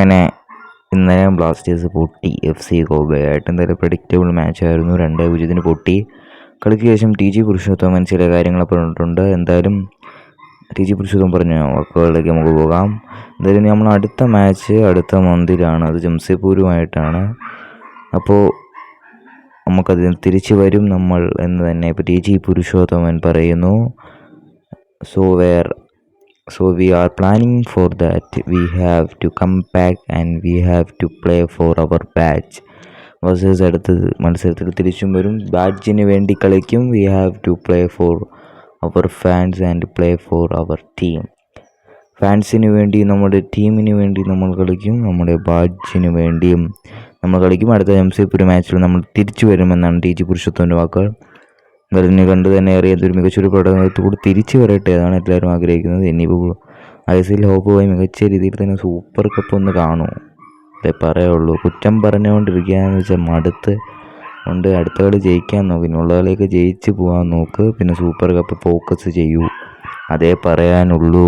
അങ്ങനെ ഇന്നലെ ബ്ലാസ്റ്റേഴ്സ് പൊട്ടി. എഫ് സി ഗോവയായിട്ട് എന്തായാലും പ്രഡിക്റ്റബിൾ മാച്ചായിരുന്നു രണ്ട് പൂജ്യത്തിന് പൊട്ടി. കളിക്ക് ശേഷം ടി ജി പുരുഷോത്തമൻ ചില കാര്യങ്ങൾ പറഞ്ഞിട്ടുണ്ട്. എന്തായാലും ടി ജി പുരുഷോത്തമൻ പറഞ്ഞു വാക്കുകളിലേക്ക് നമുക്ക് പോകാം. എന്തായാലും നമ്മൾ അടുത്ത മാച്ച് അടുത്ത മന്തിലാണ്. അത് ജംസിപ്പൂരുമായിട്ടാണ് അപ്പോൾ നമുക്കതിന് തിരിച്ചു വരും നമ്മൾ എന്ന് തന്നെ ഇപ്പോൾ ടി ജി പുരുഷോത്തമൻ പറയുന്നു. So where so we are planning for that we have to come back and we have to play for our batch versus അടുത്തത് മത്സരത്തിൽ തിരിച്ചും വരും. ബാച്ചിന് വേണ്ടി കളിക്കും. We have to play for our fans and play for our team ഫാൻസിന് വേണ്ടി നമ്മുടെ ടീമിന് വേണ്ടി നമ്മൾ കളിക്കും. നമ്മുടെ ബാഡ്ജിന് വേണ്ടിയും നമ്മൾ കളിക്കും. അടുത്ത എം സി ഒരു മാച്ചിൽ നമ്മൾ തിരിച്ചു വരുമെന്നാണ് ടി ജി പുരുഷത്വന്റെ വാക്കുകൾ. എന്തായാലും കണ്ട് തന്നെ അറിയാത്ത ഒരു മികച്ചൊരു പ്രകടനത്തോട് തിരിച്ചു വരട്ടെ അതാണ് എല്ലാവരും ആഗ്രഹിക്കുന്നത്. ഇനിയിപ്പോൾ ഐ എസ് എൽ ഹോപ്പ് പോയി മികച്ച രീതിയിൽ തന്നെ സൂപ്പർ കപ്പ് ഒന്ന് കാണൂ. അതേ പറയുള്ളൂ. കുറ്റം പറഞ്ഞുകൊണ്ടിരിക്കുകയെന്ന് വെച്ചാൽ മടുത്ത് കൊണ്ട് അടുത്ത കളി ജയിക്കാൻ നോക്ക്. ഇനിയുള്ള കളിയൊക്കെ ജയിച്ച് പോകാൻ നോക്ക്. പിന്നെ സൂപ്പർ കപ്പ് ഫോക്കസ് ചെയ്യൂ. അതേ പറയാനുള്ളൂ.